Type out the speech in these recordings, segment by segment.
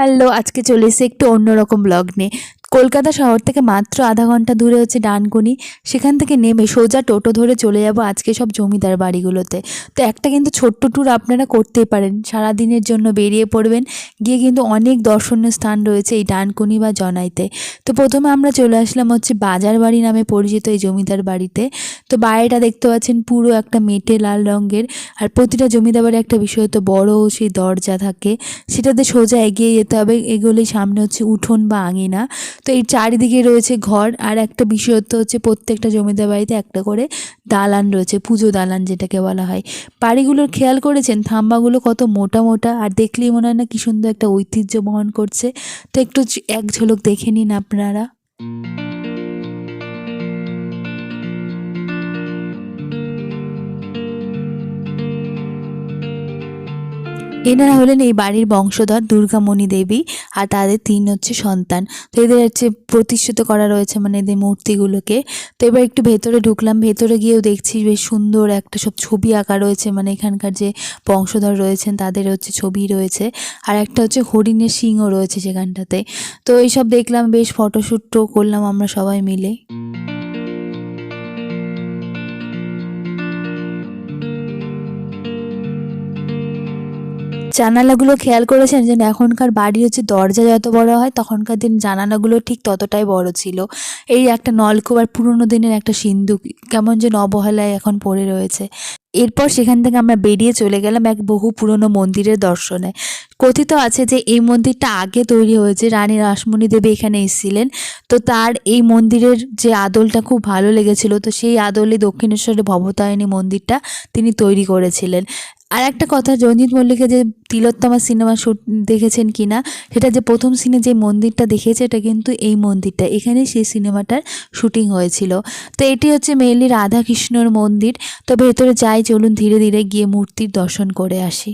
Hello আজকে চলে এসে একটু অন্যরকম ব্লগ নিয়ে। কলকাতা শহর থেকে মাত্র আধা ঘণ্টা দূরে হচ্ছে ডানকুনি। সেখান থেকে নেমে সোজা টোটো ধরে চলে যাব আজকে সব জমিদার বাড়িগুলোতে। তো একটা কিন্তু ছোট্ট ট্যুর আপনারা করতেই পারেন। সারা দিনের জন্য বেরিয়ে পড়বেন। গিয়ে কিন্তু অনেক দর্শনীয় স্থান রয়েছে এই ডানকুনি বা জনাইতে। তো প্রথমে আমরা চলে আসলাম হচ্ছে বাজার বাড়ি নামে পরিচিত এই জমিদার বাড়িতে। তো বাড়িটা দেখতে পাচ্ছেন পুরো একটা মেটে লাল রঙের। আর প্রতিটা জমিদার বাড়ি একটা বিষয় তো বড় সেই দরজা থাকে। সেটাতে সোজা এগিয়ে যেতে হবে। এগুলোই সামনে হচ্ছে উঠোন বা আঙিনা। তো এই চারিদিকে রয়েছে ঘর, আর একটা বিশেষত্ব হচ্ছে প্রত্যেকটা জমিদার বাড়িতে একটা করে দালান রয়েছে, পুজো দালান যেটাকে বলা হয়। বাড়িগুলোর খেয়াল করেছেন? থাম্বাগুলো কত মোটা মোটা, আর দেখলেই মনে হয় না কী সুন্দর একটা ঐতিহ্য বহন করছে। তো একটু এক ঝলক দেখে নিন আপনারা। এনারা হলেন এই বাড়ির বংশধর দুর্গামণি দেবী আর তাদের তিন হচ্ছে সন্তান। তো এদের হচ্ছে প্রতিষ্ঠিত করা রয়েছে মানে এদের মূর্তিগুলোকে। তো এবার একটু ভেতরে ঢুকলাম, ভেতরে গিয়েও দেখছি বেশ সুন্দর একটা সব ছবি আঁকা রয়েছে। মানে এখানকার যে বংশধর রয়েছেন তাদের হচ্ছে ছবি রয়েছে। আর একটা হচ্ছে হরিণের সিংও রয়েছে সেখানটাতে। তো এইসব দেখলাম, বেশ ফটোশ্যুটও করলাম আমরা সবাই মিলে। জানালাগুলো খেয়াল করেছেন যে এখনকার বাড়ি হচ্ছে দরজা যত বড় হয়, তখনকার দিন জানালাগুলো ঠিক ততটাই বড় ছিল। এই একটা নলকূপ আর পুরোনো দিনের একটা সিন্দুক কেমন যে অবহেলায় এখন পড়ে রয়েছে। এরপর সেখান থেকে আমরা বেরিয়ে চলে গেলাম এক বহু পুরনো মন্দিরের দর্শনে। কথিত আছে যে এই মন্দিরটা আগে তৈরি হয়েছে, রানী রাসমণি দেবী এখানে এসেছিলেন। তো তার এই মন্দিরের যে আদলটা খুব ভালো লেগেছিল, তো সেই আদলে দক্ষিণেশ্বরের ভবতায়নী মন্দিরটা তিনি তৈরি করেছিলেন। আর একটা কথা, রঞ্জিত মল্লিকের যে তিলোত্তমা সিনেমা শ্যুট দেখেছেন কি না সেটা যে প্রথম সিনে যে মন্দিরটা দেখেছে এটা কিন্তু এই মন্দিরটা। এখানে সেই সিনেমাটার শুটিং হয়েছিল। তো এটি হচ্ছে মেইনলি রাধাকৃষ্ণর মন্দির। তো ভেতরে যাই, চলুন ধীরে ধীরে গিয়ে মূর্তির দর্শন করে আসি।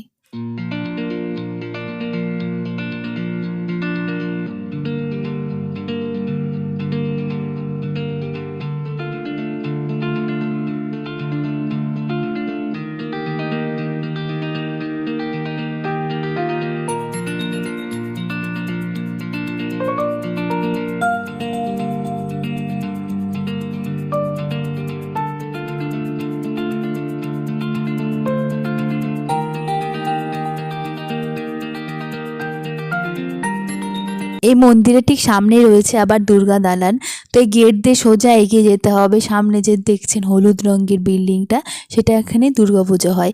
এই মন্দিরের ঠিক সামনে রয়েছে আবার দুর্গা দালান। তো এই গেট দিয়ে সোজা এগিয়ে যেতে হবে। সামনে যে দেখছেন হলুদ রঙের বিল্ডিংটা, সেটা এখানে দুর্গাপুজো হয়।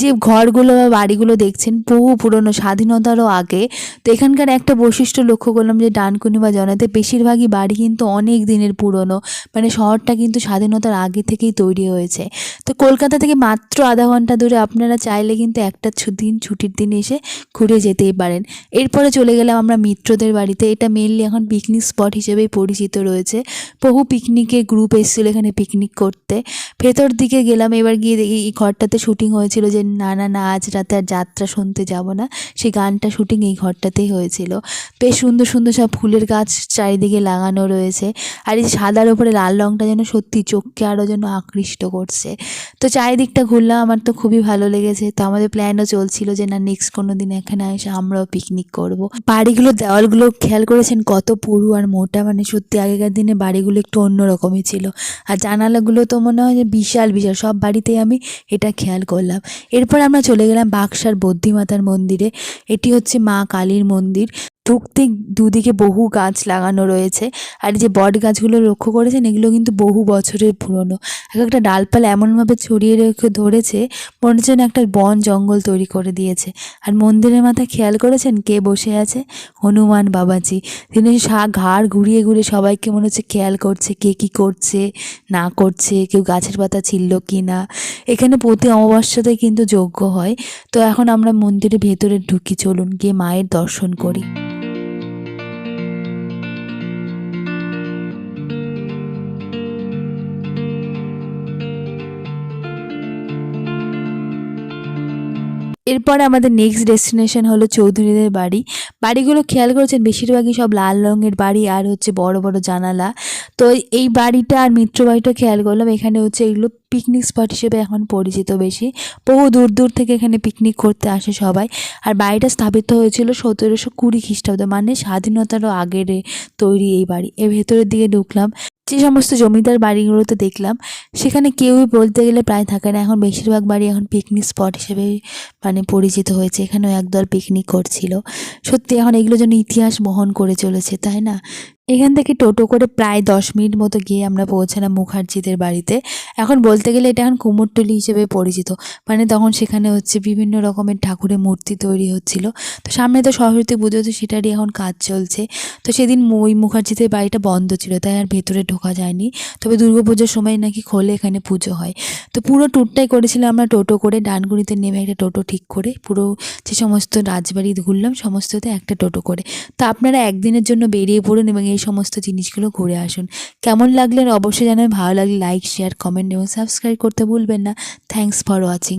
যে ঘরগুলো বা বাড়িগুলো দেখছেন, বহু পুরনো, স্বাধীনতারও আগে। তো এখানকার একটা বৈশিষ্ট্য লক্ষ্য করলাম যে ডানকুনি বা জনাতে বেশিরভাগই বাড়ি কিন্তু অনেক দিনের পুরনো। মানে শহরটা কিন্তু স্বাধীনতার আগে থেকেই তৈরি হয়েছে। তো কলকাতা থেকে মাত্র আধা ঘণ্টা দূরে আপনারা চাইলে কিন্তু একটা দিন ছুটির দিন এসে ঘুরে যেতেই পারেন। এরপরে চলে গেলাম আমরা মিত্রদের বাড়িতে। এটা মেনলি এখন পিকনিক স্পট হিসেবেই পরিচিত রয়েছে। বহু পিকনিকে গ্রুপ এসেছিল এখানে পিকনিক করতে। ভেতর দিকে গেলাম, এবার গিয়ে দেখি এই ঘরটাতে শুটিং হয়েছিল যে না না না, আজ রাতে আর যাত্রা শুনতে যাব না। সেই গানটা শুটিং এই ঘরটাতেই হয়েছিল। বেশ সুন্দর সুন্দর সব ফুলের গাছ চারিদিকে লাগানো রয়েছে। আর এই সাদার ওপরে লাল রঙটা যেন সত্যি চোখকে আরও যেন আকৃষ্ট করছে। তো চারিদিকটা ঘুরলাম, আমার তো খুবই ভালো লেগেছে। তো আমাদের প্ল্যানও চলছিল যে, না নেক্সট কোনো দিন এখানে এসে আমরাও পিকনিক করব। বাড়িগুলোর দেওয়ালগুলো খেয়াল করেছেন, কত পুরু আর মোটা। মানে সত্যি আগেকার দিনে বাড়িগুলো একটু অন্যরকমই ছিল। আর জানালাগুলো তো মনে হয় যে বিশাল বিশাল। সব বাড়িতেই আমি এটা খেয়াল করলাম। এরপর আমরা চলে গেলাম বাক্সার বদ্যিমাতার মন্দিরে। এটি হচ্ছে মা কালীর মন্দির। ঢুকতে দুদিকে বহু গাছ লাগানো রয়েছে। আর যে বট গাছগুলো লক্ষ্য করেছেন, এগুলো কিন্তু বহু বছরের পুরনো। এক একটা ডালপালা এমনভাবে ছড়িয়ে রেখে ধরেছে, মনে হচ্ছে একটা বন জঙ্গল তৈরি করে দিয়েছে। আর মন্দিরের মাথায় খেয়াল করেছেন কে বসে আছে? হনুমান বাবাজি। তিনি সা ঘাড় ঘুরিয়ে ঘুরিয়ে সবাইকে মনে হচ্ছে খেয়াল করছে কে কী করছে, না করছে, কেউ গাছের পাতা ছিলল কি না এখানে প্রতি অমাবস্যাতে কিন্তু যজ্ঞ হয়। তো এখন আমরা মন্দিরের ভেতরে ঢুকি, চলুন গিয়ে মায়ের দর্শন করি। এরপরে আমাদের নেক্সট ডেস্টিনেশন হলো চৌধুরীদের বাড়ি। বাড়িগুলো খেয়াল করেছেন? বেশিরভাগই সব লাল রঙের বাড়ি আর হচ্ছে বড় বড় জানালা। তো এই বাড়িটা আর মিত্র বাড়িটা খেয়াল করলাম, এখানে হচ্ছে এগুলো পিকনিক স্পট হিসেবে এখন পরিচিত বেশি। বহু দূর দূর থেকে এখানে পিকনিক করতে আসে সবাই। আর বাড়িটা স্থাপিত হয়েছিল সতেরোশো কুড়ি খ্রিস্টাব্দ মানে স্বাধীনতারও আগের তৈরি এই বাড়ি। এর ভেতরের দিকে ঢুকলাম। যে সমস্ত জমিদার বাড়িগুলোতে দেখলাম, সেখানে কেউই বলতে গেলে প্রায় থাকে না। এখন বেশিরভাগ বাড়ি এখন পিকনিক স্পট হিসেবে মানে পরিচিত হয়েছে। এখানেও একদল পিকনিক করছিল। সত্যি এখন এগুলো যেন ইতিহাস বহন করে চলেছে, তাই না? এখান থেকে টোটো করে প্রায় দশ মিনিট মতো গিয়ে আমরা পৌঁছালাম মুখার্জিদের বাড়িতে। এখন বলতে গেলে এটা এখন কুমোরটুলি হিসেবে পরিচিত। মানে তখন সেখানে হচ্ছে বিভিন্ন রকমের ঠাকুরের মূর্তি তৈরি হচ্ছিল। তো সামনে তো সরস্বতী পুজো, তো সেটারই এখন কাজ চলছে। তো সেদিন ওই মুখার্জিদের বাড়িটা বন্ধ ছিল, তাই আর ভেতরে ঢোকা যায়নি। তবে দুর্গাপুজোর সময় নাকি খোলে এখানে পুজো হয়। তো পুরো ট্যুরটাই করেছিলাম আমরা টোটো করে ডানকুনিতে নেমে একটা টোটো ঠিক করে। পুরো যে সমস্ত রাজবাড়ি ঘুরলাম, সমস্ততে একটা টোটো করে। তো আপনারা একদিনের জন্য বেরিয়ে পড়ুন এবং এই সমস্ত জিনিসগুলো ঘুরে আসুন। কেমন লাগলেন অবশ্যই জানাবেন। ভালো লাগলে লাইক শেয়ার কমেন্ট এবং সাবস্ক্রাইব করতে ভুলবেন না। Thanks for watching